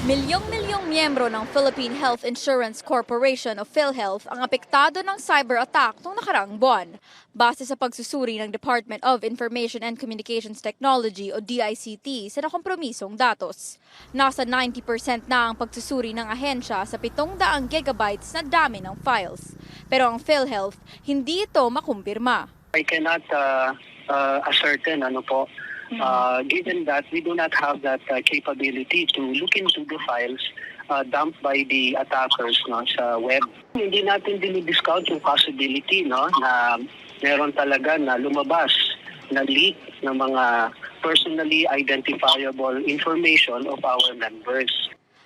Milyong-milyong miyembro ng Philippine Health Insurance Corporation o PhilHealth ang apektado ng cyber attack noong nakaraang buwan. Base sa pagsusuri ng Department of Information and Communications Technology o DICT sa nakompromisong datos. Nasa 90% na ang pagsusuri ng ahensya sa 700 gigabytes na dami ng files. Pero ang PhilHealth, hindi ito makumpirma. I cannot uh, uh, ascertain ano po uh, given that we do not have that uh, capability to look into the files uh, dumped by the attackers no sa web. Hindi natin dinidiscount yung possibility no na meron talaga na lumabas na leak ng mga personally identifiable information of our members.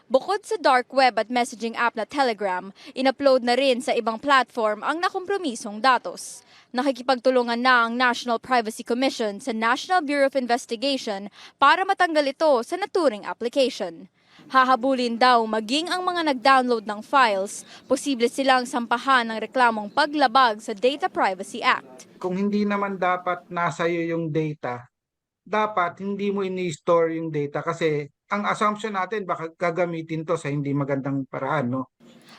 Bukod sa dark web at messaging app na Telegram, in-upload na rin sa ibang platform ang nakompromisong datos. Nakikipagtulungan na ang National Privacy Commission sa National Bureau of Investigation para matanggal ito sa naturing application. Hahabulin daw maging ang mga nag-download ng files, posible silang sampahan ng reklamong paglabag sa Data Privacy Act. kung hindi naman dapat nasa iyo yung data, dapat hindi mo ini-store yung data kasi ang assumption natin baka gagamitin to sa hindi magandang paraan, no?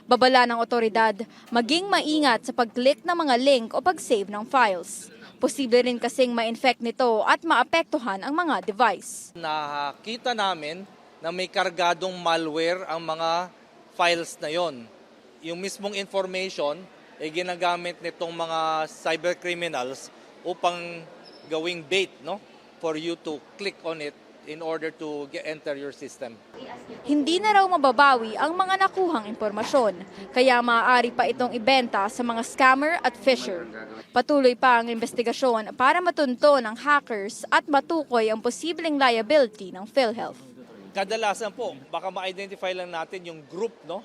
Babala ng otoridad, maging maingat sa pag-click ng mga link o pag-save ng files. Posible rin kasing ma-infect nito at maapektuhan ang mga device. nakita namin na may kargadong malware ang mga files na yon. Yung mismong information ay ginagamit nitong mga cyber criminals upang gawing bait no for you to click on it in order to get, enter your system. Hindi na raw mababawi ang mga nakuhang impormasyon, kaya maaari pa itong ibenta sa mga scammer at fisher. Patuloy pa ang investigasyon para matunto ng hackers at matukoy ang posibleng liability ng PhilHealth. Kadalasan po, baka ma-identify lang natin yung group, no?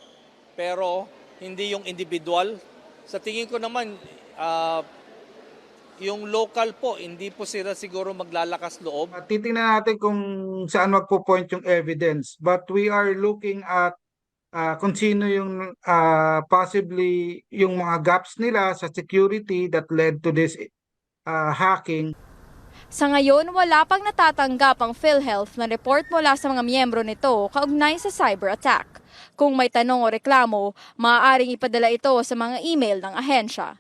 Pero hindi yung individual. Sa tingin ko naman, ah, yung local po, hindi po sila siguro maglalakas loob. At titingnan natin kung saan magpo-point yung evidence. But we are looking at ah, kung sino yung ah, possibly yung mga gaps nila sa security that led to this ah, hacking. Sa ngayon, wala pang natatanggap ang PhilHealth na report mula sa mga miyembro nito kaugnay sa cyber attack. Kung may tanong o reklamo, maaaring ipadala ito sa mga email ng ahensya.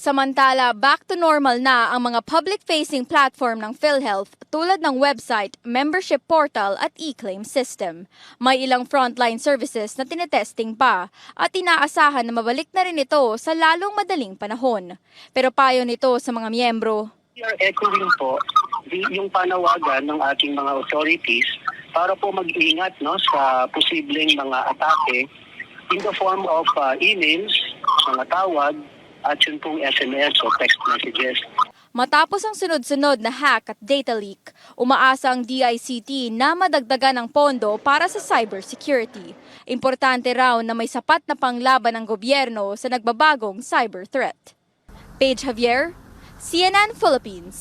Samantala, back to normal na ang mga public-facing platform ng PhilHealth tulad ng website, membership portal at e-claim system. May ilang frontline services na tinetesting pa at inaasahan na mabalik na rin ito sa lalong madaling panahon. Pero payo nito sa mga miyembro, We are echoing po yung panawagan ng ating mga authorities para po mag-ingat no sa posibleng mga atake in the form of uh, emails, mga tawag, at yun pong SMS o text messages. Matapos ang sunod-sunod na hack at data leak, umaasa ang DICT na madagdagan ng pondo para sa cybersecurity. Importante raw na may sapat na panglaban ng gobyerno sa nagbabagong cyber threat. Paige Javier, CNN Philippines.